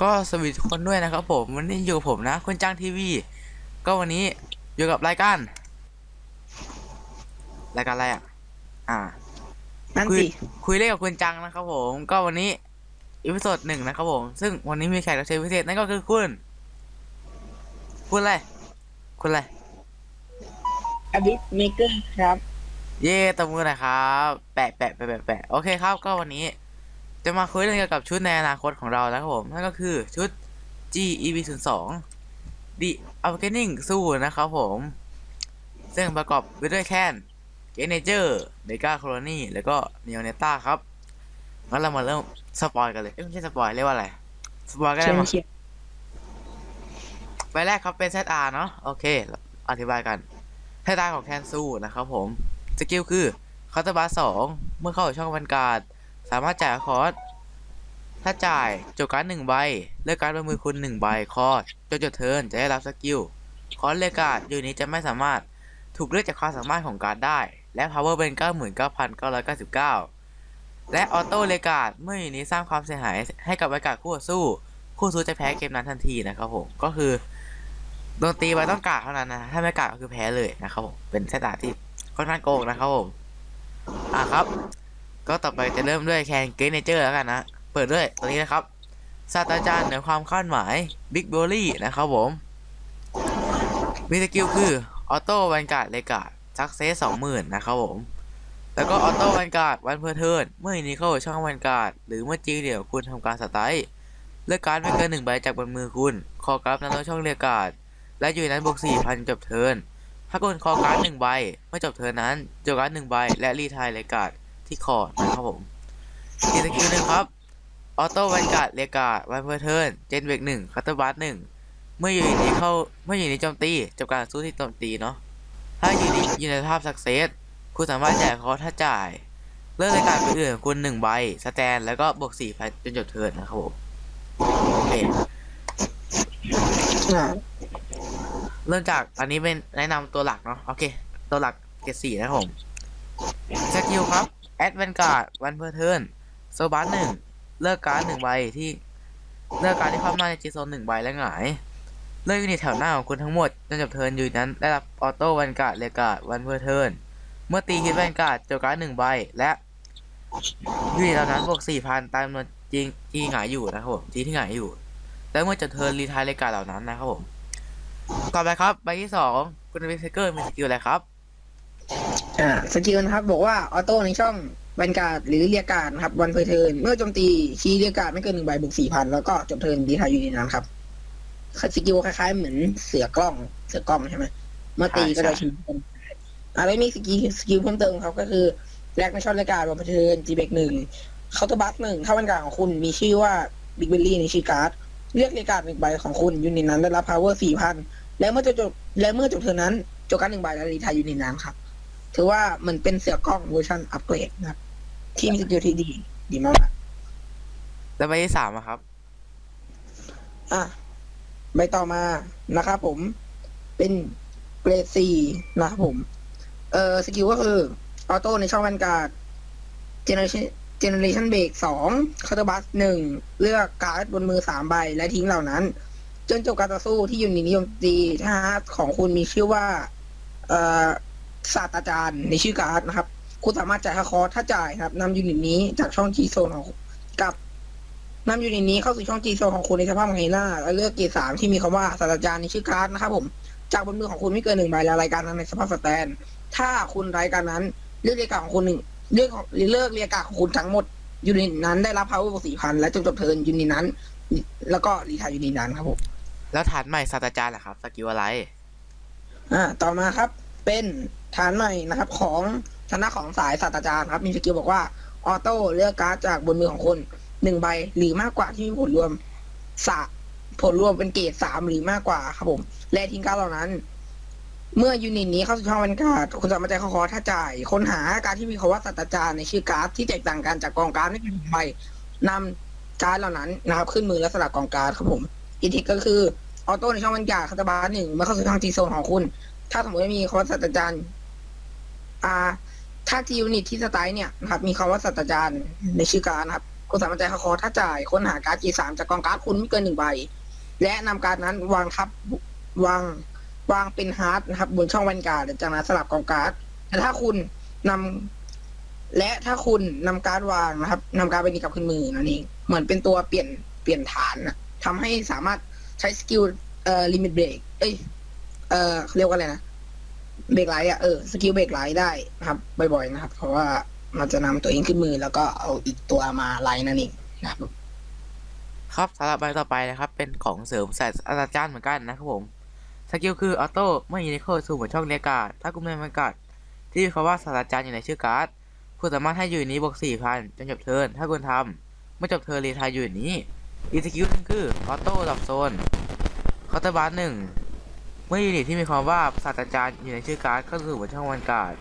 ก็สวัสดีทุกคนด้วยนะครับผมวันนี้อยู่กับผมนะคุณจ้างทีวี ก็วันนี้อยู่กับรายการรายการอะไรอะอ่านั่นคุยสิคุยเล่นกับคุณจังนะครับผม ก็วันนี้อีพิโซดหนึ่งนะครับผม ซึ่งวันนี้มีแขกรับเชิญพิเศษนั่นก็คือคุณคุณอะไรคุณอะไรอบิสเมเกอร์ครับ เย่ตบมือหน่อยครับ แปะแปะแปะแปะแปะโอเคครับ ก็วันนี้ จะมาคุยเรื่องเกี่ยวกับชุดในอนาคตของเรานะครับผม นั่นก็คือชุด G EV 0 2 The Awakening สู้นะครับผม ซึ่งประกอบไปด้วยแคน g e n a g e r d e g a Colony แล้วก็ Neoneta ครับงั้นเรามาเริ่มสปอยกันเลยเอ้ยไม่ใช่สปอยเรียกว่าอะไร สปอยก็เชีได้ยมั้เชียใบแรกครับเป็น ZR เนาะโอเค อธิบายกัน ZR ของแคนซูนะครับผม สกิลคือคาร์ตบาร์สองเมื่อเข้าช่องบรรการด สามารถจ่ายคอร์สถ้าจ่ายจดการ์ดหนึ่งใบ เลือกการ์ดบนมือคุณหนึ่งใบคอร์สจนจดเทิร์นจะได้รับสกิลคอร์สเลกการ์ดอยู่นี้จะไม่สามารถถูกเลือกจากความสามารถของการ์ดได้ และ power เป็น99,999 และออโต้เลกาดเมื่ออยู่นี้สร้างความเสียหายให้กับอากาศคู่ต่อสู้ คู่สู้จะแพ้เกมนั้นทันทีนะครับผมก็คือโดนตีไปต้องกาดเท่านั้นนะ ถ้าไม่กาดก็คือแพ้เลยนะครับผม เป็นสถานที่ค่อนข้างโกงนะครับผม อะครับ ก็ต่อไปจะเริ่มด้วยแคนเกเนเจอร์แล้วกันนะ เปิดด้วยตัวนี้นะครับศาสตราจารย์เหนือความคาดหมายบิ๊กโบลี่นะครับผม มีสกิลคือออโต้วันการ์ดเลกาดซักเซสสองหมื่นนะครับผม แล้วก็ออโต้วันการ์ดวันเพอร์เทิร์นเมื่อนี้เข้าช่องวันการ์ดหรือเมื่อจีเดี่ยวคุณทำการสไตล์เลือกการ์ดไม่เกินหนึ่งใบจากบนมือคุณ คอกราฟนั้นลดช่องเรียกาดและอยู่ในนั้นบวกสี่พันจบเทิร์นถ้าคุณคอการ์ดหนึ่งใบเมื่อจบเทิร์นนั้นจบการ์ดหนึ่งใบและรีทายเรียกาด ที่คอนะครับผมอีกสกิลหนึ่งครับออโต้วันการ์ดเรียกาดวันเพอร์เทิร์นเจนเบกหนึ่งคัตเตอร์บัสหนึ่งเมื่ออยู่ในเข้าเมื่ออยู่ในโจมตีจับการสู้ที่โจมตีเนาะถ้าอยู่ในอยู่ในภาพสักเซสคุณสามารถแจ่ายคอร์สถ้าจ่าย เลือกรายการไปอื่นคุณหนึ่งใบสแตนแล้วก็บวกสี่พันจนจบเทิร์นนะครับผมโอเคเริ่มจากอันนี้เป็นแนะนำตัวหลักเนาะโอเค ตัวหลักเกรดสี่นะครับผมสกิลครับ แอด a n นการ์ดวันเพอร์เทิร์นโซบัสหนึ่งเลือกการ์ดหนึ่งใบที่เลือกการ์ดที่คว่ำหน้าในจีโซนหนึ่งใบและหงาย เลือกยูนิตแถวหน้าของคุณทั้งหมดจนจบเทิร์นอยู่นั้นได้รับออโต้วันการ์ดเลกาดวันเพอร์เทิร์นเมื่อตีฮิตแวนการ์ดจบการ์ดหนึ่งใบและยูนิตเหล่านั้นบวกสี่พันตามจำนวนจริงที่หงายอยู่นะครับผมจีที่หงายอยู่ แล้วเมื่อจบเทิร์นรีทายรายการเหล่านั้นนะครับผมต่อไปครับใบที่สองคุณเวสเกอร์มีสกิลอะไรครับ อ่าสกิลนะครับบอกว่าออโต้ในช่องบรรการหรือเรียกการนะครับวันเพอร์เทิร์นเมื่อโจมตีชี้เรียกการไม่เกินหนึ่งใบบวกสี่พันแล้วก็จบเทิร์นดีทายอยู่ในนั้นครับสกิลคล้ายๆ เหมือนเสือกล้องเสือกล้องใช่ไหมเมื่อตีก็จะชี้เป็นอะไรมีสกิลสกิลเพิ่มเติมครับก็คือแรกในช่องเรายการวันเพอร์เทิร์นจีเบกหนึ่งเคาน์เตอร์บัสหนึ่งถ้าบรรการของคุณมีชื่อว่าบิ๊กเบลลี่ในชื่อการ์ดเลือกเรียกการหนึ่งใบของคุณอยู่ในนั้นได้รับ power สี่พันแล้วเมื่อจะจบแล้วเมื่อจบเทิร์นนั้นจบการหนึ่งใบและรีทายอยู่ในนั้นครับ ถือว่ามันเป็นเสือกล้องเวอร์ชันอัปเกรดนะครับ ที่มีสกิลที่ดี ดีมากแล้วใบที่สามอะครับ อะใบต่อมานะครับผม เป็นเกรดสี่นะครับผม เอ่อสกิลก็คือออโต้ในช่องแวนการ์ดเจเนอเรชันเจเนอเรชันเบรกสองคาร์ตบัสหนึ่งเลือกการ์ดบนมือสามใบและทิ้งเหล่านั้น จนจบการต่อสู้ที่ยูนิตนิยมตีถ้าของคุณมีชื่อว่า เอ่อ ศาสตราจารย์ในชื่อการ์ดนะครับ คุณสามารถจ่ายค่าคอร์สถ้าจ่ายครับนำยูนิตนี้จากช่อง G โซนของกับนำยูนิตนี้เข้าสู่ช่อง G โซนของคุณในสภาพไงหน้าแล้วเลือกเกรดสามที่มีคำว่าศาสตราจารย์ในชื่อการ์ดนะครับ ผม จากบนมือของคุณไม่เกินหนึ่งใบและรายการนั้นในสภาพสแตน ถ้าคุณรายการนั้นเลือกเรียกการของคุณหนึ่งเลือกของเลือกเรียกการของคุณทั้งหมดยูนิตนั้นได้รับ power บวกสี่พันและจนจบเทิร์นยูนิตนั้น แล้วก็รีทายยูนิตนั้นครับผมแล้วฐานใหม่ศาสตราจารย์ล่ะครับสกิลอะไร อ่า ต่อมาครับ เป็น ฐานใหม่นะครับ ของชนะของสายศาสตราจารย์ครับมีสกิลบอกว่าออโต้เลือกการ์ดจากบนมือของคุณหนึ่งใบหรือมากกว่าที่มีผลรวมสะผลรวมเป็นเกรดสามหรือมากกว่าครับผม และทิ้งการ์ดเหล่านั้น เมื่อยูนิตนี้เข้าสู่ช่องบรรการ์ดคุณสามารถจ่ายข้อคอถ้าจ่ายค้นหาการที่มีคำว่าศาสตราจารย์ในชื่อการ์ดที่แตกต่างกันจากกองการ์ดไม่เป็นใบนำการ์ดเหล่านั้นนะครับ ขึ้นมือและสลับกองการ์ดครับผมอีกทีก็คือออโต้ในช่องบรรยากาศคาตาบาร์หนึ่งเมื่อเข้าสู่ช่องจีโซนของคุณ ถ้าสมมติว่มีคำว่าศาสตราจารย์ อ่า ถ้าทียูนิตที่สไตล์เนี่ยนะครับ มีคำว่าศาสตราจารย์ในชื่อการนะครับคุณสามารถจ่ายค่าคอถ้าจ่ายค้นหาการ์ด G3 จากกองการ์ดคุณไม่เกินหนึ่งใบ และนำการ์ดนั้นวางทับวางวางเป็นฮาร์ดนะครับ บนช่องแวนการ์ดจากนั้นสลับกองการ์ดแต่ถ้าคุณนำและถ้าคุณนำการ์ดวางนะครับนำการ์ดไปนี้กับขึ้นมือนั่นเองเหมือนเป็นตัวเปลี่ยนเปลี่ยนฐานนะทำให้สามารถใช้สกิลเอ่อลิมิตเบรกเอ้ยเอ่อเรียกว่าอะไรนะ เบรกไลท์อะเออสกิลเบรกไลท์ได้นะครับบ่อยๆนะครับ เพราะว่ามันจะนำตัวเองขึ้นมือแล้วก็เอาอีกตัวมาไลท์นั่นเองนะครับ ครับสำหรับใบต่อไปนะครับ เป็นของเสริมแสนอาจารย์เหมือนกันนะครับผมสกิลคือออโต้เมื่อยิงในเข้าสู่หัวช่องเรียกการ์ดถ้ากลุ่มในบรรยกาศที่มีคำว่าศาสตราจารย์อยู่ในชื่อการ์ดคุณสามารถให้ยู่นี้บวกสี่พันจนจบเทิร์นถ้าคุณทำเมื่อจบเทิร์นรีทายยู่นี้อีสกิลหนึงคือออโต้ดับโซนคาน์เตอร์บาร์หนึ่ง มื่อยูนิตที่มีความว่าศาสตราจารย์อยู่ในชื่อการ์ดเข้าสู่หัวช่องบรรยากาศ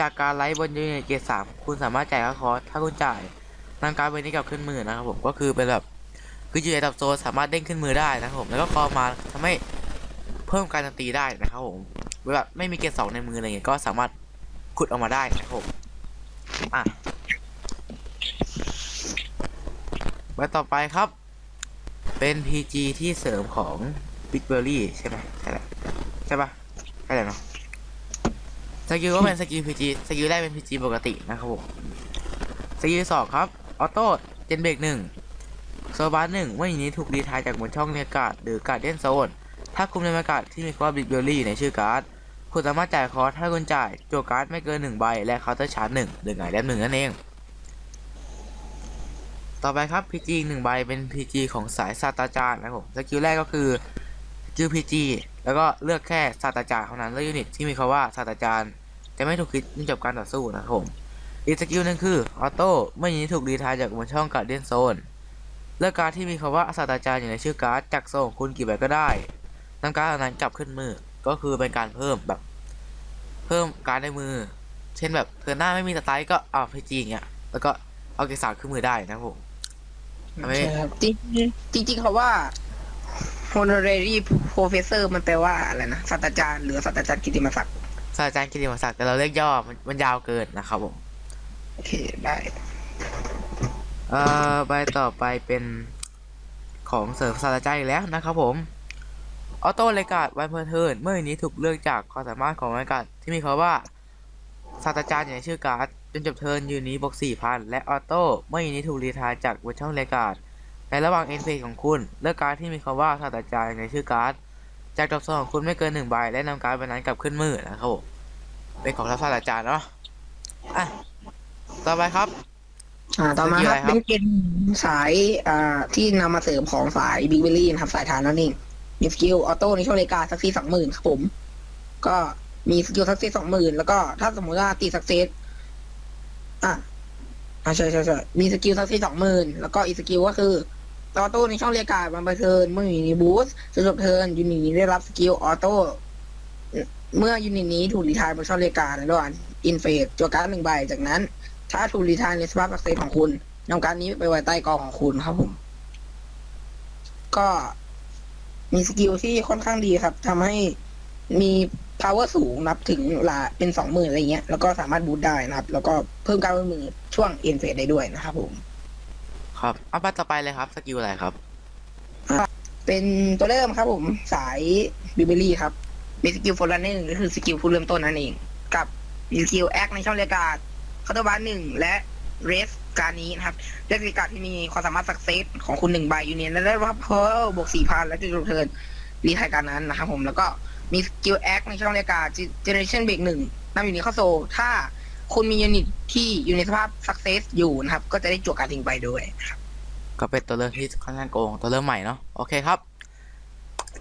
จากการไลฟ์บนยูนิตเกรดสามคุณสามารถจ่ายค่าคอร์สถ้าคุณจ่ายนำการ์ดใบนี้กลับขึ้นมือนะครับผมก็คือเป็นแบบคือยูไอดับโซนสามารถเด้งขึ้นมือได้นะครับผมแล้วก็คอมาทำให้เพิ่มการตีได้นะครับผมเวลาไม่มีเกรดสองในมืออะไรเงี้ยก็สามารถขุดออกมาได้นะครับผมอะใบต่อไปครับ เป็น PG ที่เสริมของ Big Berry ใช่ไหมใช่แหละใช่ปะใช่แหละเนาะสกิลก็เป็นสกิล PG สกิลแรกเป็น PG ปกตินะครับผมสกิลสองครับออโต้เจนเบรกหนึ่งโซบาร์หนึ่งเมื่ออย่างนี้ถูกรีทายจากบนช่องเรียกกาดหรือการ์ดเดนโซนถ้าคุมในบรรยากาศที่มีคำว่าบิ๊กเบลลี่อยู่ในชื่อการ์ดคุณสามารถจ่ายคอร์สถ้าคุณจ่ายโจวการ์ดไม่เกินหนึ่งใบและเคาน์เตอร์ชาร์จหนึ่งหรือไงแดมหนึ่งนั่นเอง ต่อไปครับ PG อีหนึ่งใบเป็น PG ของสายศาตาจารนะครับผมสกิลแรกก็คือ สกิล PG แล้วก็เลือกแค่ศาสตราจารย์เท่านั้นเลือกยูนิตที่มีคำว่าศาสตราจารย์ จะไม่ถูกคิดเมื่อจบการต่อสู้นะครับผมอีกสกิลหนึงคือออโต้เมื่อย่างนี้ถูกรีทายจากบนช่องการ์ดเดนโซนเลือกการดที่มีคำว่าศาสตราจารย์อยู่ในชื่อการ์ดจากโซ่ของคุณกี่ใบก็ได้นำการ์ดเหล่านั้นกลับขึ้นมือก็คือเป็นการเพิ่มแบบ เพิ่มการในมือ เช่นแบบเธอหน้าไม่มีสไตล์ก็เอาพีจีอย่างเงี้ยแล้วก็เอาเกสาขึ้นมือได้นะครับผมทำไมใช่ครับจริงจริงเขาว่า honorary professor มันแปลว่าอะไรนะศาสตราจารย์หรือศาสตราจารย์กิติมศักดิ์ศาสตราจารย์กิติมศักดิ์แต่เราเรียกย่อมันมันยาวเกินนะครับผมโอเคได้เอ่อใบต่อไปเป็นของเสริมศาสตราจารย์อีกแล้วนะครับผมออโต้เลกาดวันเพอร์เทิร์นเมื่ออย่างนี้ถูกเลือกจากความสามารถของเลกาดที่มีคำว่าศาสตราจารย์อยู่ในชื่อการ์ดจนจบเทิร์นอยู่นี้บวก4,000และออโต้เมื่ออย่างนี้ถูกรีไทายจากบนช่องเลกาด ในระหว่างเอ็นเฟของคุณ เลือกการ์ดที่มีคำว่าศาสตราจารย์อยู่ในชื่อการ์ด จากดอกโซนของคุณไม่เกินหนึ่งใบและนำการ์ดใบนั้นกลับขึ้นมือนะครับผมเป็นของศาสตราจารย์เนาะอะต่อไปครับ อ่าต่อมาสกิลคอะไรรับครับเป็นเกณฑ์สายอ่าที่นำมาเสริมของสายบิ๊กเบลลี่นะครับสายฐานนั่นเองมีสกิลออโต้ในช่วงเลกาสักซี่สองหมื่นครับผม ก็มีสกิลสักซี่สองหมื่นแล้วก็ถ้าสมมติว่าตีสักเซสอะอ่าใช่ใช่ใช่มีสกิลสักซี่สองหมื่นแล้วก็อีกสกิลก็คือ ออโต้ในช่องเลกาบันไปเทิร์นเมื่ออยู่ในบูสต์จนจบเทิร์นยูนิตนี้ได้รับสกิลออโต้เมื่อยูนิตนี้ถูกรีทายบนช่องเลการในระหว่างอินเฟสจัวการ์ดหนึ่งใบจากนั้น ถ้าถูกรีทายในสภาพอักเสบของคุณนำการดนี้ไปไว้ใต้กองของคุณครับผม ก็มีสกิลที่ค่อนข้างดีครับทำให้มี power สูงนับถึงหลาเป็นสองหมื่นอะไรเงี้ย แล้วก็สามารถบูตได้นะครับ แล้วก็เพิ่มการเป็นมือช่วงเอ็นเฟสได้ด้วยนะครับผม ครับเอาไปต่อไปเลยครับ สกิลอะไรครับ เป็นตัวเริ่มครับผมสายบิเบอรี่ครับมีสกิลโฟลันหนึ่งก็คือสกิลผู้เริ่มต้นนั่นเอง กับมีสกิลแอคในช่องเรียกการ์ดคาร์ตบาร์หนึ่งและเรสการนี้นะครับเรียกการ์ดที่มีความสามารถสักเซสของคุณหนึ่งใบยูเนียนและได้รับเพอร์บวกสี่พันและจุดเทิร์นรีไทายการนั้นนะครับผมแล้วก็มีสกิลแอคในช่องเรียกการ์ดเจเนเรชั่นเบรกหนึ่งนำอยูนิตเข้าโซถ้า คุณมียูนิตที่อยู่ในสภาพสักเซสอยู่นะครับ ก็จะได้จวกการทิ้งไปด้วยครับ ก็เป็นตัวเริ่มที่ค่อนข้างโกงตัวเริ่มใหม่เนาะโอเคครับ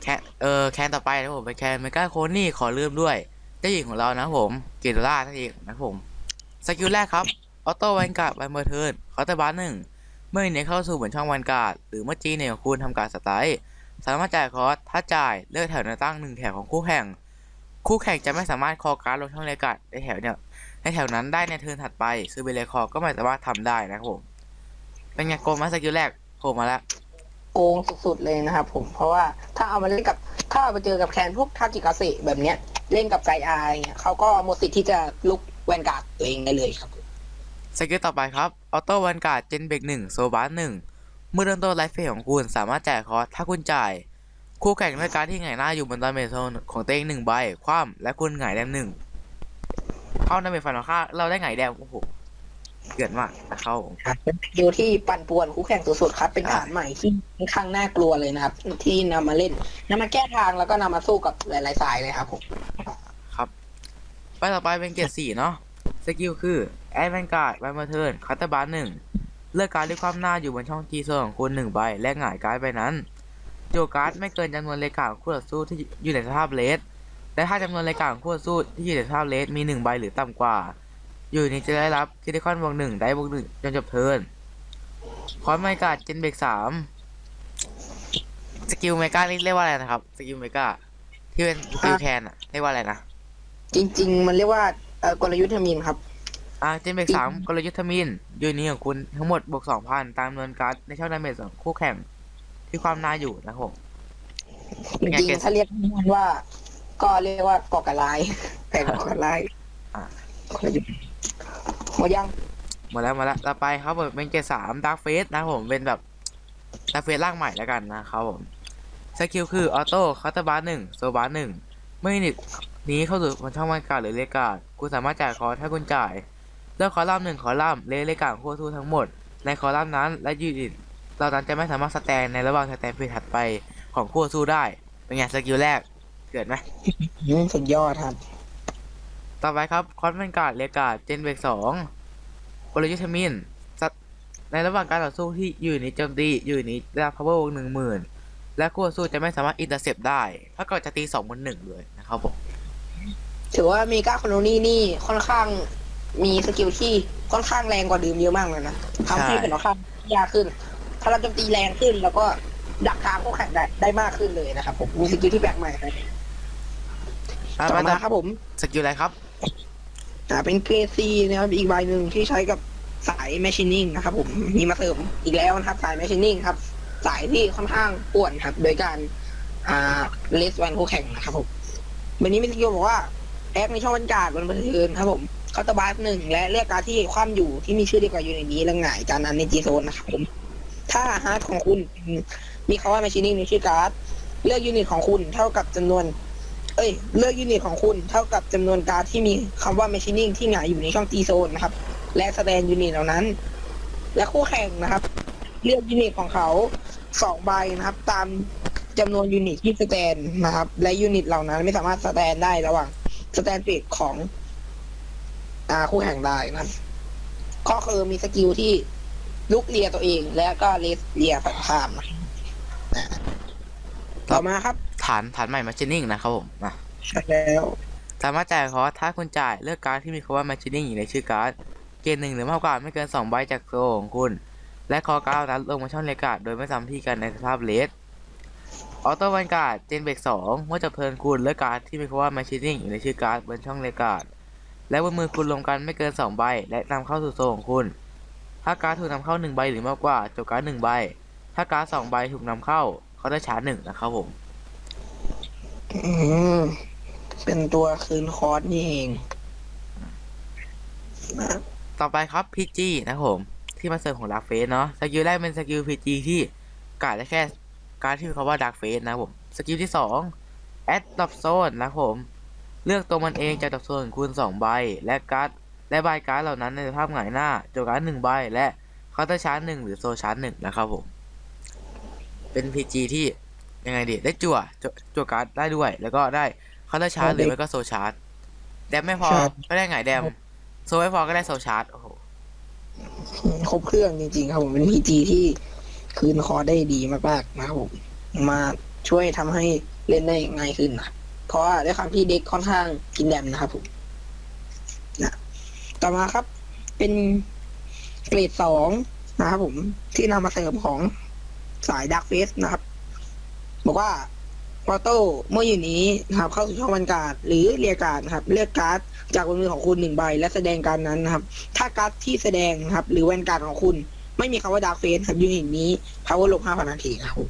แคนเออแคนต่อไปนะผมเป็นแคนเมกาโคนี่ขอเริ่มด้วยเจ้าหญิงของเรานะผมกิโดล่านั่นเองนะผมสกิลแรกครับออโต้แวนการ์ดไวเมอร์เทิร์นคาน์เตอร์บาร์หนึ่งเมื่อเนี่ยเข้าสู่เหมือนช่องแวนการ์ดหรือเมื่อจีเนี่ยของคุณทำการสไตล์สามารถจ่ายคอร์สถ้าจ่ายเลือกแถวหน้าตั้งหนึ่งแถวของคู่แข่ง คู่แข่งจะไม่สามารถคอการ์ดลงช่องเลกาดในแถวเนี่ย ในแถวนั้นได้ในเทิร์นถัดไปซื้อเบลเลคอก็ไม่สามารถทำได้นะครับผม เป็นไงโกงมาสกิลแรกโผล่มาแล้วโกงสุดๆเลยนะครับผมเพราะว่าถ้าเอามาเล่นกับถ้าเอาไปเจอกับแคนพวกทาจิกาเสะแบบเนี้ย เล่นกับไกอาร์เนี่ยเขาก็หมดสิทธิ์ที่จะลุกแวนการ์ดตัวเองได้เลยครับสกิลต่อไปครับออโต้วันการ์ดเจนเบกหนึ่งโซบาร์หนึ่งเมื่อเริ่มต้นไลฟ์เฟสของคุณสามารถจ่ายคอร์สถ้าคุณจ่ายคู่แข่งด้วยการดที่หงายหน้าอยู่บนดาเมจโซนของตัวเองหนึ่งใบคว่ำและคุณหงายแดมหนึ่ง เข้าดาเมจฝันของข้าเราได้หงายแดมโอ้โหเกิดมากแต่เข้าครับเป็นสกิลที่ปั่นป่วนคู่แข่งสุดๆครับ เป็นฐานใหม่ที่ค่อนข้างน่ากลัวเลยนะครับ ที่นำมาเล่นนำมาแก้ทางแล้วก็นำมาสู้กับหลายๆสายเลยครับผมครับ ไปต่อไปเป็นเกียร์สี่เนาะสกิลคือแอดแวนการ์ดไวมาเทิร์นคัตเตอร์บาร์หนึ่งเลือกการดด้วยความหน้าอยู่บนช่องจีโซนของคุณหนึ่งใบ และหงายการ์ดใบนั้น โจการ์ดไม่เกินจำนวนเลกาของคู่ต่อสู้ที่อยู่ในสภาพเลส และถ้าจำนวนเลกาของคู่ต่อสู้ที่อยู่ในสภาพเลสมีหนึ่งใบหรือต่ำกว่า อยู่นี้จะได้รับคิติคอนบวกหนึ่งได้บวกหนึ่งจนจบเทิร์นคอนไมการ์ดเจนเบกสามสกิลเมกานี่เรียกว่าอะไรนะครับสกิลเมกาที่เป็นสกิลแคนอะเรียกว่าอะไรนะจริง ๆ มันเรียกว่าเอ่อกลยุทธ์ทมินครับ อ่าเจนเบกสามกลยุทธ์ทมินยูนิของคุณทั้งหมดบวกสองพันตามจำนวนการ์ดในช่องดาเมจของคู่แข่งที่ความน่าอยู่นะครับผมจไงริงเกรดๆถ้าเรียกมันว่า ก็เรียกว่าก่อการร้ายแต่ก่อการร้ายอะกลยุทธ์หมดยังหมดแล้วหมาแล้วต่อไปครับผมเป็นเกรดสามดาร์กเฟสนะครับผมเป็นแบบดาร์กเฟสร่างใหม่แล้วกันนะครับผมสกิลคือออโต้คัตเตอร์บาร์หนึ่งโซบาร์หนึ่งเมื่อยูนิตนี้เข้าสู่บนช่องวันการ์ดหรือเลกาดคุณสามารถจ่ายคอร์สถ้าคุณจ่ายเลือกคอลัมน์หนึ่งคอลัมน์เลเลกาดของคู่สู้ทั้งหมด ในคอลัมน์นั้น และยูนิตเรานั้นจะไม่สามารถสแตนในระหว่างสแตนเฟสถัดไปของคู่สู้ได้เป็นไงสกิลแรก เกิดไหมอืมสุดยอดครับ ต่อไปครับคอนเวนการ์ดเลกาดเจนเบกสองกลยุทธ์ทมินสัตในระหว่างการต่อสู้ที่อยู่ในโจมตีอยู่ในได้รับ power หนึ่งหมื่นและคู่ต่อสู้จะไม่สามารถอินเตอร์เซปได้ ถ้าเกิดจะตีสองบนหนึ่งเลยนะครับผมถือว่ามีก้าคอนโนนี่นี่ค่อนข้างมีสกิลที่ค่อนข้างแรงกว่าเดิมเยอะมากเลยนะทำให้เป็นค่อนข้างยากขึ้น ถ้าเราโจมตีแรงขึ้นแล้วก็ดักทางคู่แข่งได้ได้มากขึ้นเลยนะครับผมมีสกิลที่แปลกใหม่ครับ ต่อต่อไปมาครับผมสกิลอะไรครับ อ่าเป็นเกรดซีนะครับอีกใบหนึ่งที่ใช้กับสายแมชชีนิ่งนะครับผมมีมาเสริมอีกแล้วนะครับ สายแมชชีนิ่งครับ สายที่ค่อนข้างป่วนครับ โดยการอ่าเลสวันคู่แข่งนะครับผมวันนี้มีสกิลบอกว่าแอคในช่องบรรยากาศบนบันเทิงครับผมเคาน์เตอร์บาร์หนึ่งและเลือกการดที่คว่ำอยู่ที่มีชื่อเดียวกับอยู่ในนี้และหงายการนั้นในจีโซนนะครับผม ถ้าฮาร์ดของคุณมีคำว่าแมชชีนิ่งในชื่อการ์ดเลือกยูนิตของคุณเท่ากับจำนวน เอ้ย เลือกยูนิตของคุณเท่ากับจำนวนการ์ดที่มีคำว่า machining ที่หงายอยู่ในช่อง T zone นะครับ และแสดงยูนิตเหล่านั้น และคู่แข่งนะครับ เลือกยูนิตของเขาสองใบนะครับ ตามจำนวนยูนิตที่สแตนนะครับ และยูนิตเหล่านั้นไม่สามารถสแตนได้ระหว่างสแตนเฟสของอ่าคู่แข่งได้นะครับก็คือมีสกิลที่ลุกเลียตัวเอง และก็เลสเลียฝั่งข้ามนะครับอ่าต่อมาครับ ฐานฐานใหม่มาชินิ่งนะครับผมมาใช่แล้วสามารถจ่ายคอร์สถ้าคุณจ่ายเลือกการดที่มีคำว่า machining อยู่ในชื่อการ์ดเกณฑ์หนึ่งหรือมากกว่าไม่เกินสองใบจากโซ่ของคุณ และคอการ์ดนั้นลงมาช่องเลกาดโดยไม่ซ้ำที่กันในสภาพเลสออโต้วันการ์ดเจนเบกสองเมื่อจบเทิร์นคุณเลือกการ์ดที่มีคำว่า machining อยู่ในชื่อการ์ดบนช่องเลกาดและบนมือคุณรวมกันไม่เกินสองใบและนำเข้าสู่โซ่ของคุณถ้าการ์ดถูกนำเข้าหนึ่งใบหรือมากกว่าจบการ์ดหนึ่งใบ ถ้าการ์ดสองใบถูกนำเข้าเขาได้ชาร์จหนึ่งนะครับผม อืมเป็นตัวคืนคอร์สนี่เองนะต่อไปครับ PG นะครับผม ที่มาเสริมของ Dark Face เนาะสกิลแรกเป็นสกิล PG ที่กาดได้แค่การที่มีคำว่า Dark Face นะครับผม สกิลที่2 Add Drop Zone นะครับผม เลือกตัวมันเองจาก Drop Zone คูณ2ใบ และการ์ดและใบการ์ดเหล่านั้นในสภาพหงายหน้าโจการ์ดหนึ่งใบและเคาน์เตอร์ชาร์จหนึ่งหรือโซชาร์จหนึ่งนะครับผม เป็น PG ที่ ยังไงดีได้จั่วจั่วจั่วการ์ดได้ด้วย แล้วก็ได้เคาน์เตอร์ชาร์จหรือไม่ก็โซชาร์จแดมไม่พอก็ได้หงายแดมโซไม่พอก็ได้โซชาร์จโอ้โหครบเครื่องจริงๆครับผมเป็นพีจีที่คืนคอร์สได้ดีมากๆนะครับผมมาช่วยทำให้เล่นได้ง่ายขึ้นนะครับเพราะว่าด้วยความที่เด็กค่อนข้างกินแดมนะครับผมนะต่อมาครับ เป็นเกรดสองนะครับผมที่นำมาเสริมของสายดักเฟสนะครับ บอกว่าออโต้เมื่ออยู่นี้ครับ เข้าสู่ช่องบรรการดหรือเรียกการครับ เลือกการ์ดจากบนมือของคุณหนึ่งใบ และแสดงการนั้นนะครับ ถ้าการ์ดที่แสดงนะครับ หรือแวนการ์ดของคุณ ไม่มีคำว่าดาร์กเฟสครับยูนิตนี้ power ลบห้าพันนาทีครับผม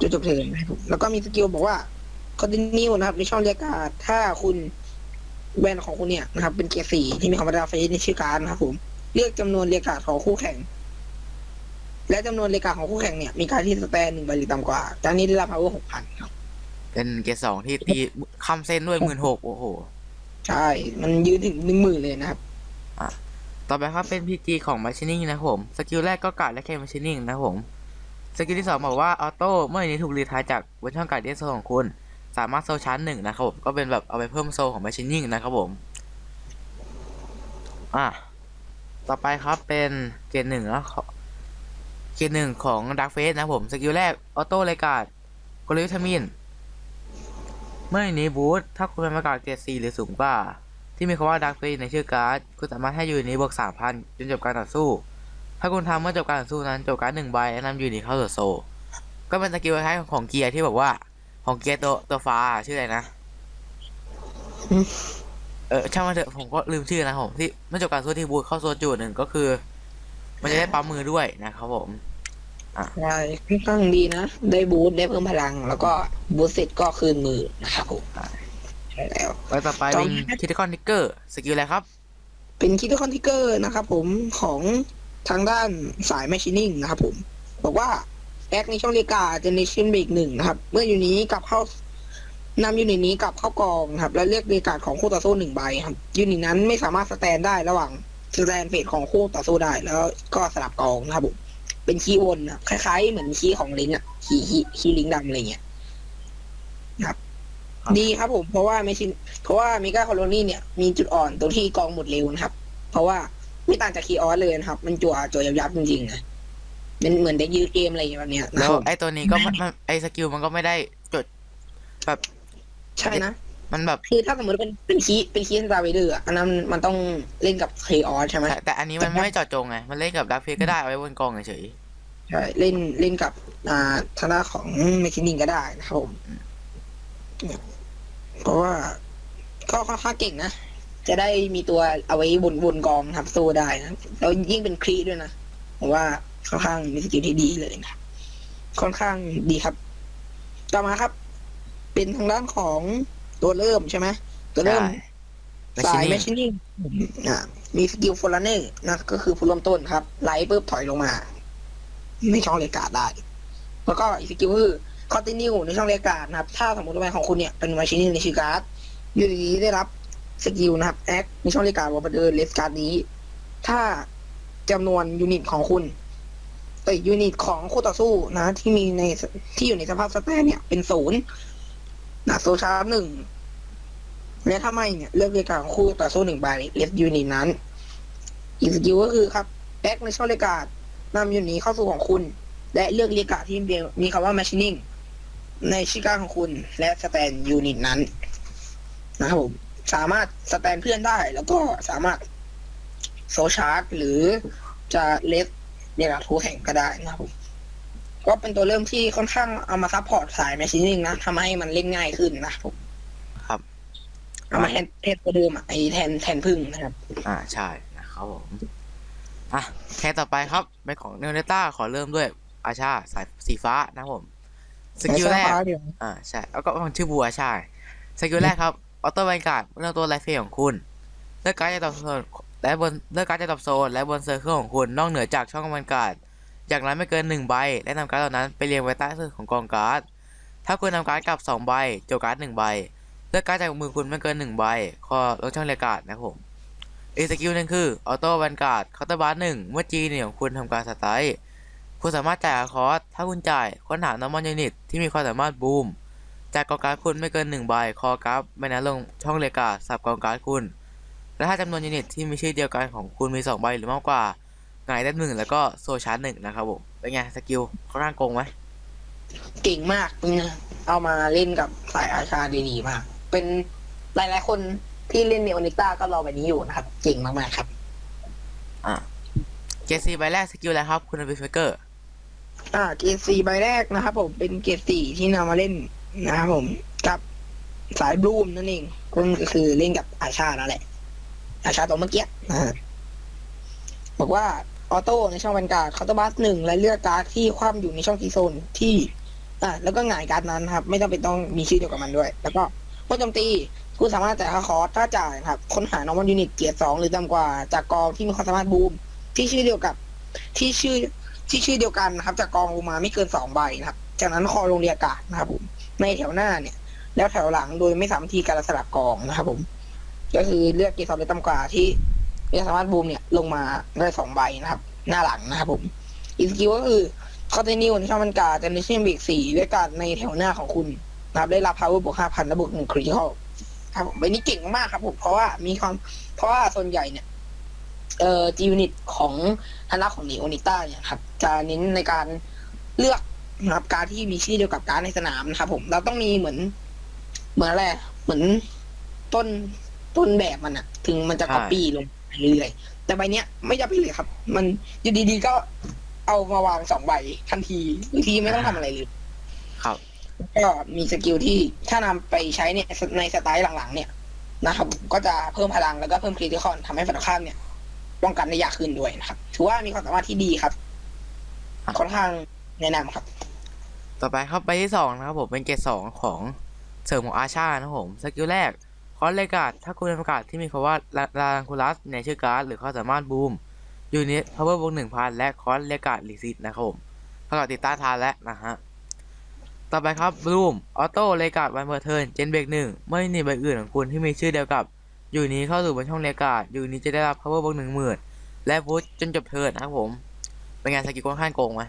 จนจบเทิร์นนะครับแล้วก็มีสกิลบอกว่า continue นะครับในช่องเรียกการ์ดถ้าคุณแวนของคุณเนี่ยนะครับ เป็นเกียร์สี่ที่มีคำว่าดาร์เฟสในชื่อการดนะครับผมเรียกจำนวนเรียกการ์ดของคู่แข่ง และจำนวนเรียกการ์ดของคู่แข่งเนี่ย มีการที่สแตนหนึ่งใบหรือต่ำกว่าจากนี้ได้รับ power หกพันครับ เป็นเกรดสองที่ตีคำเส้นด้วยหมื่นหกโอ้โห ใช่ มันยืนถึงหนึ่งหมื่นเลยนะครับ ต่อไปครับเป็น PG ของ Machining นะครับผม สกิลแรกก็การดและแค่ Machining นะครับผม สกิลที่สองบอกว่าออโต้เมื่อนี้ถูกรีไทายจากบนช่องการดเดนโซของคุณ สามารถโซลชาร์จหนึ่งนะครับผม ก็เป็นแบบเอาไปเพิ่มโซลของ Machining นะครับผม อะ ต่อไปครับเป็นเกรดหนึ่งแล้วขอ เกรดหนึ่งของ Dark Face นะครับผม สกิลแรก ออโต้เลกาดกลยุทธมิน เมื่อนี้บูทถ้าคุณเป็นประกาศเกรด4หรือสูงกว่า ที่มีคำว่าดักเฟในชื่อการ์ด คุณสามารถให้ยูนิตบวกสามพันจนจบการต่อสู้ ถ้าคุณทำเมื่อจบการต่อสู้นั้นจบการ์ดหนึ่งใบและนำยูนิตเข้าสู่โซลก็เป็นสกิลคล้ายๆของเกียร์ที่บอกว่า ของเกียร์ตัวตัวฟ้าชื่ออะไรนะอืมเออช่างมันเถอะผมก็ลืมชื่อนะผมที่เมื่อจบการต่อสู้ที่บูทเข้าโซลจูดหนึ่งก็คือ มันจะได้ปั๊มมือด้วยนะครับผม ใช่ค่อนข้างดีนะ ได้บูสต์ได้เพิ่มพลัง แล้วก็บูสต์เสร็จก็คืนมือนะครับผมใช่แล้ว ไปต่อไปเป็นคิติคอนทิกเกอร์สกิลอะไรครับ เป็นคิดคอนทิกเกอร์นะครับผมของทางด้านสายแมชชีนิ่งนะครับผม บอกว่าแอคในช่องเรียกาเจเนชั่นเบรกหนึ่งนะครับ เมื่ออยู่นี้กลับเข้านำยูนิตนี้กลับเข้ากองนะครับ แล้วเรียกเรียกาดของคู่ต่อสู้หนึ่งใบครับยูนิตนั้นไม่สามารถสแตนได้ระหว่าง สแตนเฟสของคู่ต่อสู้ได้ แล้วก็สลับกองนะครับผมเป็นคีย์วนนะคล้ายๆ เหมือนคีย์ของลิงก์อะคีย์คีย์คีย์ลิงก์ดำอะไรเงี้ยนะครับ ครับ ดีครับผม เพราะว่าไม่ชินเพราะว่ามิก้าคอลนี่เนี่ยมีจุดอ่อนตรงที่กองหมดเร็วนะครับ เพราะว่าไม่ต่างจากคีย์ออสเลยนะครับ มันจั่วจั่วยับยับๆจริงๆนะเป็นเหมือนเด็กยืดเกมอะไรอย่างเงี้ยแบบเนี้ยนะแล้ควรับไอ้ตัวนี้ก็มันมันไอ้สกิลมันก็ไม่ได้จดแบบ ใช่นะ มันแบบคือถ้าสมมติเป็นเป็นคีย์เป็นคีย์สตาร์เวเดอร์อันนั้นมันต้องเล่นกับคีย์ออสใช่ไหมแต่แต่อันนี้มันไม่เจาะจงไง มันเล่นกับดักเฟสก็ได้เอาไว้บนกองเฉยใช่เล่นเล่นกับอ่าทางด้านของเมชินิงก็ได้นะครับผมเนี่ยเพราะว่าก็ค่อนข้างเก่งนะ จะได้มีตัวเอาไว้บนบนกองนะครับสู้ได้นะแล้วยิ่งเป็นครีด้วยนะผมว่าค่อนข้างมีสกิลที่ดีเลยนะครับค่อนข้างดีครับ ต่อมาครับ เป็นทางด้านของ ตัวเริ่มใช่ไหมตัวๆเริ่มไม่สาใช่ยแมไม่ชใช่ชีนิ่งอะมีสกิลโฟลเนอร์นะก็คือผู้เริ่มต้นครับ ไลท์ปุ๊บถอยลงมา ในช่องเรียกการ์ดได้ แล้วก็อีกสกิลคือคอนติเนียในช่องเรียกการ์ดนะครับ ถ้าสมมติว่าของคุณเนี่ยเป็นแมชชีนิ่งในชื่อการ์ดอยู่ดีๆได้รับสกิลนะครับแอคในช่องเรียกการ์ดว่าเดินเลสการ์ดนี้ ถ้าจำนวนยูนิตของคุณเอ้ยยูนิตของคู่ต่อสู้นะ ที่มีในที่อยู่ในสภาพสแตนเนี่ยเป็นศูนย์นะโซชาร์หนึ่ง และถ้าไม่เนี่ยเลือกเรียกาของคู่ต่อสู้หนึ่งใบเลสยูนิตนั้นอีกสกิลก็คือครับแบ็กในช่องเรียกาดนำยูนิตเข้าสู่ของคุณ และเลือกเรียการดที่มีคำว่า machining ในชื่อการของคุณและสแตนยูนิตนั้นนะครับผมสามารถสแตนเพื่อนได้ แล้วก็สามารถโซชาร์จหรือจะเลสเรียกการดคู่แข่งก็ได้นะครับผมก็เป็นตัวเริ่มที่ค่อนข้างเอามาซัพพอร์ตสาย machining นะทำให้มันเล่นง่ายขึ้นนะครับ เอามาแทนแทนตัวเดิมอะไอแทนแทนพึ่งนะครับ อ่าใช่นะครับผมอะแค่ต่อไปครับเป็นของเนเนต้าขอเริ่มด้วยอาชาสายสีฟ้านะครับผมสกิลแรกเดี๋ยวอ่าใช่แล้วก็มันชื่อบัวใช่สกิลแรกครับออโต้แวนการ์ดเลือกตัวไลฟ์เฟของคุณเลือกการ์ดจะตอบโซนและบนเลือกการ์ดจะตอบโซนและบนเซอร์เคิลของคุณนอกเหนือจากช่องแวนการ์ดอย่างไรไม่เกินหนึ่งใบ และนำการ์ดเหล่านั้นไปเรียงไว้ใต้เสื้อของกองการ์ดถ้าคุณนำการ์ดกลับสองใบโจวการ์ดหนึ่งใบเลือกการ์ดจากมือคุณไม่เกินหนึ่งใบคอลงช่องเรียกาดนะครับผมอีกสกิลหนึ่งคือออโต้แวนการ์ดเคาน์เตอร์บาร์หนึ่งเมื่อจีเนี่ยของคุณทำการสไตล์คุณสามารถจ่ายคอร์สถ้าคุณจ่ายค้นหานอร์มอนยูนิตที่มีความสามารถบูมจากกองการ์ดคุณไม่เกินหนึ่งใบคอกราฟใบนั้นลงช่องเลกาดสับกองการ์ดคุณ และถ้าจำนวนยูนิตที่มีชื่อเดียวกันของคุณมีสองใบหรือมากกว่าหงายได้หนึ่งแล้วก็โซชาร์หนึ่งนะครับผมเป็นไงสกิลค่อนข้างโกงไหมเก่งมากนะเอามาเล่นกับสายอาชาดีๆมาก เป็นหลายๆคนที่เล่นเนโอนิต้าก็รอแบบนี้อยู่นะครับ เก่งมากๆครับ อะเจซีใบแรกสกิลอะไรครับ คุณอภิเฟเกอร์ อ่าเกรดสี่ใบแรกนะครับผมเป็นเกรดสี่ที่นำมาเล่นนะครับผมกับสายบลูมนั่นเองก็คือเล่นกับอาชานั่นแหละ อาชาตัวเมื่อกี้นะฮะบอกว่าออโต้ในช่องแวนการ์ดเคาน์เตอร์บัสหนึ่งและเลือกการ์ดที่คว่ำอยู่ในช่องทีโซนที่ อ่าแล้วก็หงายการ์ดนั้นครับ ไม่ต้องเป็นต้องมีชื่อเดียวกับมันด้วย แล้วก็ เมื่อโจมตีคุณสามารถจ่ายค่าคอร์สถ้าจ่ายนะครับค้นหา normal unit เกียร์สองหรือต่ำกว่า จากกองที่มีความสามารถบูม ที่ชื่อเดียวกับ ที่ชื่อที่ชื่อเดียวกันนะครับ จากกองลงมาไม่เกินสองใบนะครับ จากนั้นคอลงเรียกการ์ดนะครับผมในแถวหน้าเนี่ย แล้วแถวหลังโดยไม่สามารถทีการสลับกองนะครับ ผม ก็คือเลือกเกียร์สองหรือต่ำกว่าที่มีความสามารถบูมเนี่ยลงมาได้สองใบนะครับ หน้าหลังนะครับ ผมอีกสกิลก็คือคอเทนิวในช่องบรรกาจะในเช่นเบรกสี่ด้วยการในแถวหน้าของคุณ นะครับได้รับ power บวกห้าพันและบวกหนึ่งคริติคอลครับผมใบนี้เก่งมากครับผมเพราะว่ามีความเพราะว่าส่วนใหญ่เนี่ยเอ่อจียูนิตของทางด้านของนีโอนิต้าเนี่ยครับ จะเน้นในการเลือกนะครับการดที่มีชื่อเดียวกับการดในสนามนะครับ ผมเราต้องมีเหมือน เหมือนอะไรเหมือนต้นต้นแบบมันอะถึงมันจะใช่ก๊อปปี้ลงไปเรื่อยๆแต่ใบเนี้ยไม่จำเป็นเลยครับ มันอยู่ดีๆก็เอามาวางสองใบทันทีบางทีไม่ต้องทำอะไรเลย ครับ ก็มีสกิลที่ถ้านำไปใช้เนี่ยในสไตล์หลังๆ เนี่ยนะครับก็จะเพิ่มพลังแล้วก็เพิ่มคริติคอนทำให้ฝ่ายตรงข้ามเนี่ย ป้องกันได้ยากขึ้นด้วยนะครับถือว่ามีความสามารถที่ดีครับ ครับ ค่อนข้างแนะนำครับ ต่อไปครับใบที่สองนะครับผมเป็นเกรดสองของเสริมของอาชานะครับผมสกิลแรกคอร์สเลกาดถ้าคุณเป็นประกาศที่มีคำว่าลาลาลังคูลัสในชื่อการ์ดหรือข้อสามารถบูมยูนิตพาวเวอร์บวกหนึ่งพันและคอร์สเลกาดรีซิตนะครับผมประกาศติดตั้งทานแล้วนะฮะ ต่อไปครับบลูมออโต้เลกาดวันเบอร์เทิร์นเจนเบรกหนึ่งไม่มีใบอื่นของคุณที่มีชื่อเดียวกับยูนี้เข้าสู่บนช่องเลกาดยูนี้จะได้รับพาวเวอร์บวกหนึ่งหมื่นและบูสต์จนจบเทิร์นนะครับผม เป็นไงานสกิลค่อนข้างโกงไหม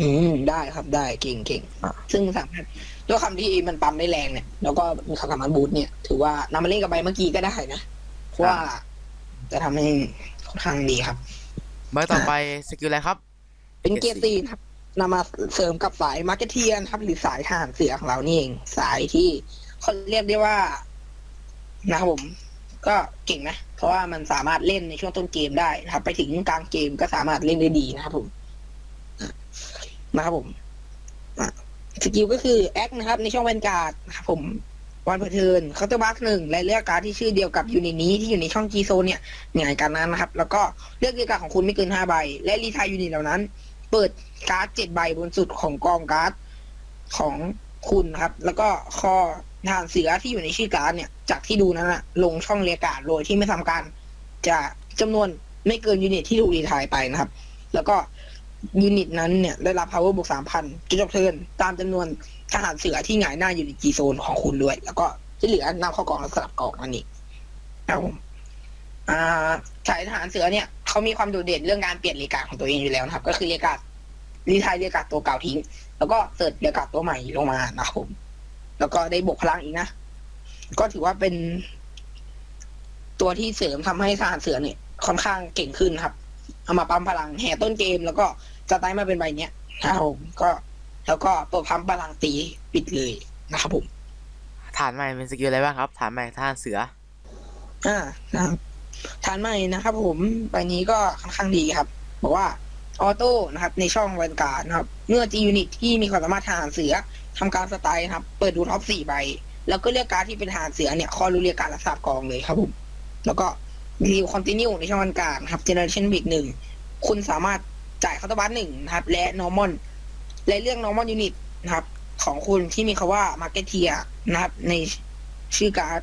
อืมได้ครับได้เก่งเก่งอะซึ่งสามารถด้วยคำที่มันปั๊มได้แรงเนี่ย แล้วก็มีความสามารถบูทเนี่ย ถือว่านำมาเล่นกับใบเมื่อกี้ก็ได้นะเพราะว่าจะทำให้ค่อนข้างดีครับใบต่อไปสกิลอะไรครับ เป็นเกียร์ตีนะครับ นำมาเสริมกับสายมาร์เก็ตเทียนครับหรือสายทหารเสือของเรานี่เอง สายที่เขาเรียกได้ว่า นะครับผม ก็เก่งนะ เพราะว่ามันสามารถเล่นในช่วงต้นเกมได้นะครับ ไปถึงกลางเกมก็สามารถเล่นได้ดีนะครับผมนะครับผมสกิลก็คือแอคนะครับ ในช่องแวนการ์ดนะครับผมวันเพอร์เทินเคาน์เตอร์บัคหนึ่งและเลือกการ์ดที่ชื่อเดียวกับยูนิตนี้ที่อยู่ในช่องจีโซนเนี่ยหงายกันนั้นนะครับ แล้วก็เลือกเรียกการ์ดของคุณไม่เกินห้าใบ และรีทายยูนิตเหล่านั้น เปิดการ์ดเจ็ดใบบนสุดของกองการ์ดของคุณครับ แล้วก็คอทหารเสือที่อยู่ในชื่อการ์ดเนี่ย จากที่ดูนั้นนะลงช่องเรียกการ์ดโดยที่ไม่ทำการ จะจำนวนไม่เกินยูนิตที่ถูกรีทายไปนะครับ แล้วก็ยูนิตนั้นเนี่ยได้รับ power บวกสามพันจุดจบเทินตามจำนวนทหารเสือที่หงายหน้าอยู่ในจีโซนของคุณด้วย แล้วก็ที่เหลือนำเข้ากองแล้วสลับกองนั่นเองครับผม อ่าสายทหารเสือเนี่ยเขามีความโดดเด่นเรื่องการเปลี่ยนเรียกการดของตัวเองอยู่แล้วนะครับ ก็คือเรียกการดรีไทายเรียกการดตัวเก่าทิ้ง แล้วก็เสิร์ชเรียกการดตัวใหม่ลงมานะครับผมแล้วก็ได้บวกพลังอีกนะก็ถือว่าเป็นตัวที่เสริมทำให้ทหารเสือเนี่ย ค่อนข้างเก่งขึ้นครับ เอามาปั๊มพลังแห่ต้นเกม แล้วก็จะไต้มาเป็นใบเนี้ยนะครับผมก็ แล้วก็ตัวพัมพลังตีปิดเลยนะครับผมฐานใหม่เป็นสกิลอะไรบ้างครับฐานใหม่ท่านเสือ อ่านะครับ ฐานใหม่นะครับ ผมใบนี้ก็ค่อนข้างดีครับ บอกว่าออโต้นะครับ ในช่องแวนการ์ดนะครับ เมื่อจียูนิตที่มีความสามารถทหารเสือทำการสไตล์นะครับ เปิดดูท็อปสี่ใบ แล้วก็เลือกการดที่เป็นทหารเสือเนี่ยคอรู้เรียกการรักษากองเลยครับผมแล้วก็รีวคอนติเนียในช่องแวนการ์ดนะครับเจเนอเรชั่นบิกหนึ่งคุณสามารถจ่ายคาร์ตบัสหนึ่งนะครับ และนอร์มอนและเรื่องนอร์มอนยูนิตนะครับ ของคุณที่มีคาว่ามาร์เก็ตเทียนะครับ ในชื่อการ์ด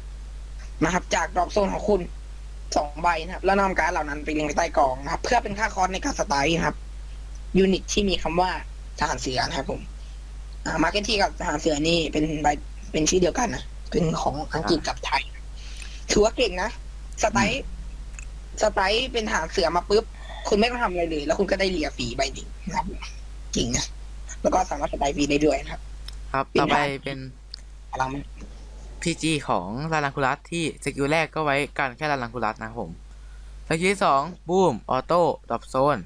นะครับ จากดรอปโซนของคุณ สองใบนะครับ แล้วนำการดเหล่านั้นไปเรียงไว้ใต้กองนะครับ เพื่อเป็นค่าคอร์สในการสไตล์นะครับ ยูนิตที่มีคำว่าทหารเสือนะครับผมอ่ามาร์เก็ตที่กับทหารเสือนี่เป็นใบเป็นชื่อเดียวกันนะเป็นของอังกฤษกับไทย ถือว่าเก่งนะสไตล์สไตล์เป็นทหารเสือมาปุ๊บคุณไม่ต้องทำอะไรเลย แล้วคุณก็ได้เรียฟรีใบหนึ่งนะครับจริงนะแล้วก็สามารถสไตล์ฟรีได้ด้วยนะครับ ครับเป็นต่อไปฐานเป็นพลัง มัน PG ของลาลังคูลัสที่สกิลแรกก็ไว้กันแค่ลาลังคูลัสนะผมสกิลที่สองบูมออโต้ดรอปโซน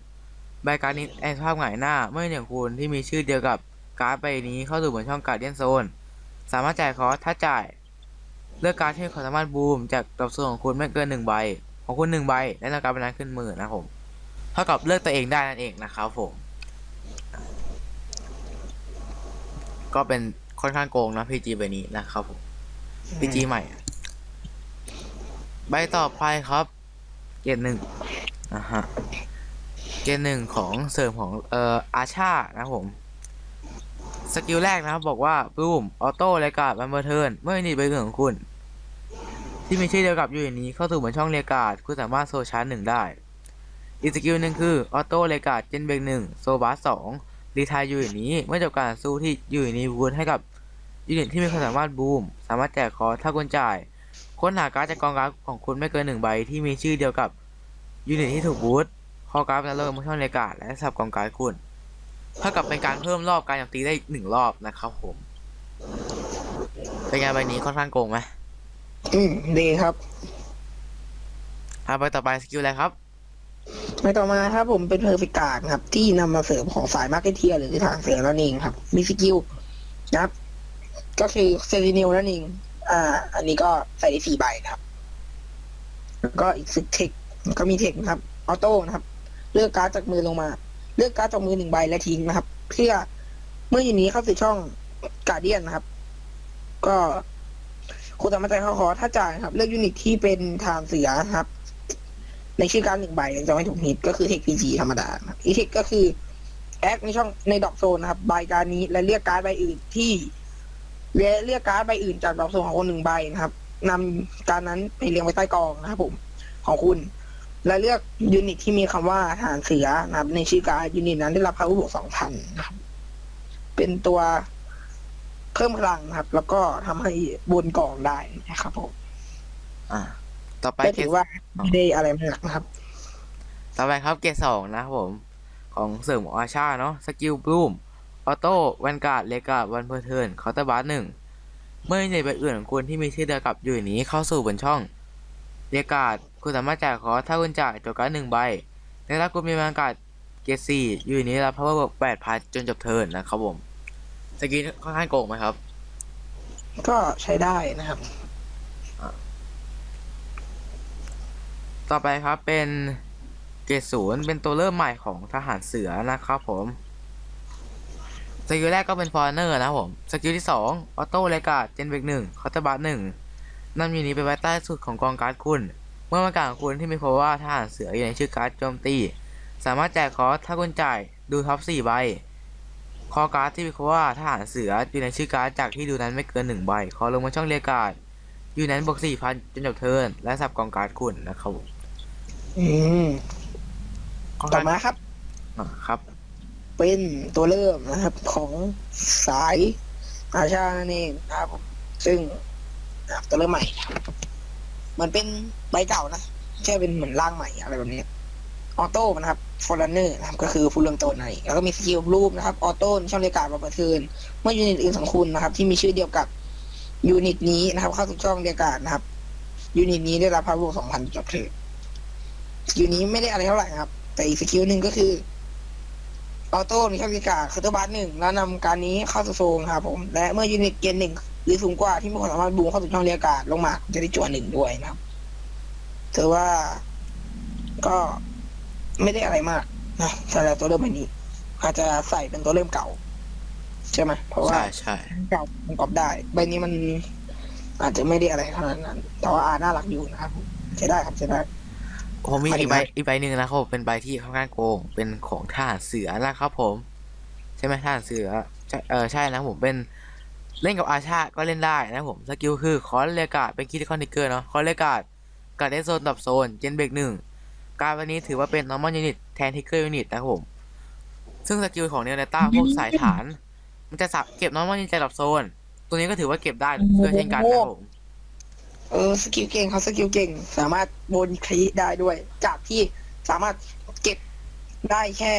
ใบการดนี้แอนภาพหงายหน้าเมื่อหนึ่งคูณที่มีชื่อเดียวกับการ์ดใบนี้เข้าสู่บนช่องการ์เดียนโซน สามารถจ่ายคอร์สถ้าจ่ายเลือกการดที่ความสามารถบูมจากดรอปโซนของคุณไม่เกินหนึ่งใบ ของคุณหนึ่งใบและนำการดนั้นขึ้นมือนะผมเท่ากับเลือกตัวเองได้นั่นเองนะครับผมก็เป็นค่อนข้างโกงนะ PG ใบนี้นะครับผม พีจีใหม่ ใบต่อไปครับ เกรดหนึ่งนะฮะ เกรดหนึ่งของเสริมของเอ่ออาชานะครับผม สกิลแรกนะครับบอกว่าบูมออโต้และกาดบันเบอร์เทิร์นเมื่อนี่ใบเหลืองของคุณ ที่มีชื่อเดียวกับยูนิตนี้เข้าสู่บนช่องเรียกาดคุณสามารถโซชาร์หนึ่งได้ อีกสกิลหนึ่งคือออโต้เรียกาดเจนเบรกหนึ่งโซบาสสองรีทายยูนิตนี้เมื่อจบการสู้ที่ยูนิตนี้บูทให้กับ ยูนิตที่มีความสามารถบูม สามารถแจกคอร์สถ้าคุณจ่าย ค้นหาการ์ดจากกองการ์ดของคุณไม่เกินหนึ่งใบที่มีชื่อเดียวกับยูนิตที่ถูกบูทคอการ์ดจะเริ่มบนช่องเรียกการ์ดและสับกองการ์ดคุณเท่ากับเป็นการเพิ่มรอบการโจมตีได้อีกหนึ่งรอบนะครับผม เป็นไงใบนี้ค่อนข้างโกงไหมอืมดีครับอะใบต่อไปสกิลอะไรครับไปต่อมาครับผมเป็นเพอร์ฟิกการ์ดครับ ที่นำมาเสริมของสายมาร์เก็ตเทียหรือทางเสือนั่นเองครับ มีสกิลนะครับ ก็คือเซริเนลนั่นเอง อ่า อันนี้ก็ใส่ได้สี่ใบนะครับ แล้วก็อีกสิเทค ก็มีเทคนะครับ ออโต้นะครับ เลือกการ์ดจากมือลงมา เลือกการ์ดจากมือหนึ่งใบและทิ้งนะครับ เพื่อเมื่ออยู่นี้เข้าสู่ช่องการเดียนนะครับ ก็คุณสามารถจ่ายข้าคอถ้าจ่ายครับ เลือกยูนิตที่เป็นทางเสือนะครับ ในชื่อการหนึ่งใบจะไม่ถูกฮิตก็คือเทคพีจีธรรมดาอีเทคก็คือแอคในช่องในดอกโซนนะครับใบการนี้และเลือกการ์ดใบอื่นที่ และเลือกการ์ดใบอื่นจากดอกโซนของคนหนึ่งใบนะครับนำการดนั้นไปเรียงไว้ใต้กองนะครับผมของคุณ และเลือกยูนิตที่มีคำว่าทหารเสือนะครับ ในชื่อการ์ดยูนิตนั้นได้รับพาวเวอร์บวกสองพันนะครับ เป็นตัวเพิ่มพลังนะครับ แล้วก็ทำให้บนกองได้นะครับผมอ่า ต่อไปก็เกถืรอดว่าไม่ได้อะไรมากนะครับ ต่อไปครับเกรดสองนะครับผม ของเสริมอาชาเนาะสกิลบลูม ออโต้แวนการ์ดเลกาวันเพอร์เทิร์นเคาน์เตอร์บาร์หนึ่งเมื่อในใบอื่นของคุณที่มีชื่อเดียวกับอยู่นี้เข้าสู่บนช่องเรียกการ์ดคุณสามารถจ่ายคอร์สถ้าคุณจ่ายจบการ์ดหนึ่งใบในถ้าคุณมีแวนการ์ดเกรดสี่อยู่นี้รับพาวเวอร์บวกแปดพันจนจบเทิร์นนะครับผมสกิลค่อนข้างโกงไหมครับ ก็ใช้ได้นะครับ ต่อไปครับเป็นเกรดศูนย์เป็นตัวเริ่มใหม่ของทหารเสือนะครับผมส กิลแรกก็เป็นฟอร์เนอร์นะครับผม สกิลที่สองออโต้เลกาเจนเบกหนึ่งคอร์ตบัสหนึ่งนำยูนิตไปไว้ใต้สุดของกองการ์ดคุณ เมื่อมาการของคุณที่มีเพราะว่าทหารเสืออยู่ในชื่อการ์ดโจมตี สามารถแจกคอร์สถ้าคุณจ่ายดูท็อปสี่ใบ คอการ์ดที่มีคำว่าทหารเสืออยู่ในชื่อการ์ดจากที่ดูนั้นไม่เกินหนึ่งใบขอลงมาช่องเรียกการ์ดอยู่นั้นบวกสี่พันจนจบเทิร์นและสับกองการ์ดคุณนะครับผมอืมค่อนต่อข้างมาครับ อะครับ เป็นตัวเริ่มนะครับของสายอาชานั่นเองนะครับซึ่งตัวเริ่มใหม่มันเป็นใบเก่านะแค่เป็นเหมือนร่างใหม่อะไรแบบนี้ออโต้นะครับฟอร์เนอร์นะครับก็คือผู้เริ่มต้นนั่นเองแล้วก็มีสกิลรูปนะครับออโต้ช่องเรียกการ์ดประเทินเมื่อยูนิตอื่นของคุณนะครับ ที่มีชื่อเดียวกับยูนิตนี้นะครับเข้าสู่ช่องเรียกการนะครับยูนิตนี้ได้รับพาวเวอร์สองพันจบเทิร์นสกิลนี้ไม่ได้อะไรเท่าไหร่ครับ แต่อีกสกิลหนึ่งก็คือ ออโต้มีช่องพิการคือตัวบัสหนึ่งแล้วนำการนี้เข้าสู่โซนครับผม และเมื่อยูนิตเกณฑ์หนึ่งหรือสูงกว่าที่มีความสามารถบูมเข้าสู่ช่องเรียกการลงมาจะได้จวนหนึ่งด้วยนะครับถือว่าก็ไม่ได้อะไรมากนะสำหรับตัวเริ่มใบนี้ อาจจะใส่เป็นตัวเริ่มเก่า ใช่ไหมเพราะว่าใช่ใช่เก่ามันกรอบได้ ใบนี้มันอาจจะไม่ได้อะไรขนาดนั้น แต่ว่าอาน่ารักอยู่นะครับใช้ได้ครับใช้ได้ ผมมีหมายถึอีงกใบว่าอีกใบหนึ่งนะครับผมเป็นใบที่ค่อนข้างโกงเป็นของทหารเสือนะครับผม ใช่ไหมทหารเสือใช่เออใช่นะครับผมเป็นเล่นกับอาชาก็เล่นได้นะครับผมสกิลคือคอร์เรียกาเป็นคิดคอนนิเกอร์เนาะคอร์เรียกาการได้โซนดับโซนเจนเบรกหนึ่งการวันนี้ถือว่าเป็น normal unit แทนทิกเกอร์ unit นะครับผม ซึ่งสกิลของเนเนต้าพวกสายฐาน มันจะสับเก็บ normal unit จากดับโซน ตัวนี้ก็ถือว่าเก็บได้ด้วยเช่นกันนะครับผม เออสกิลเก่งครับสกิลเก่ง สามารถบนคลีได้ด้วย จากที่สามารถเก็บได้แค่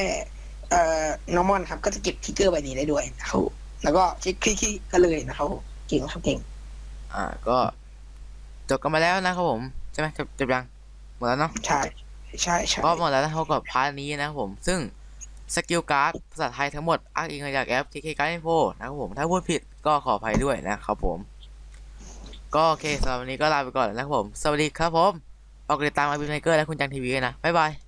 เอ่อนอร์มอนครับ ก็จะเก็บทิกเกอร์ใบนี้ได้ด้วยนะครับแล้วก็คลิกคลิกคลิกกันเลยนะครับเก่งครับเก่ง อ่าก็จบกันมาแล้วนะครับผม ใช่ไหมจบจบยังหมดแล้วเนาะใช่ใช่ใช่ก็หมดแล้วนะครับกับพาร์ทนี้นะครับผม ซึ่งสกิลการ์ดภาษาไทยทั้งหมดอ้างอิงมาจากแอป TK Card Info นะครับผม ถ้าพูดผิดก็ขออภัยด้วยนะครับผม ก็โอเคสำหรับวันนี้ก็ลาไปก่อนนะครับผม สวัสดีครับผมออกติดตามอาบิเมเกอร์และคุณจังทีวีนะ บ๊ายบาย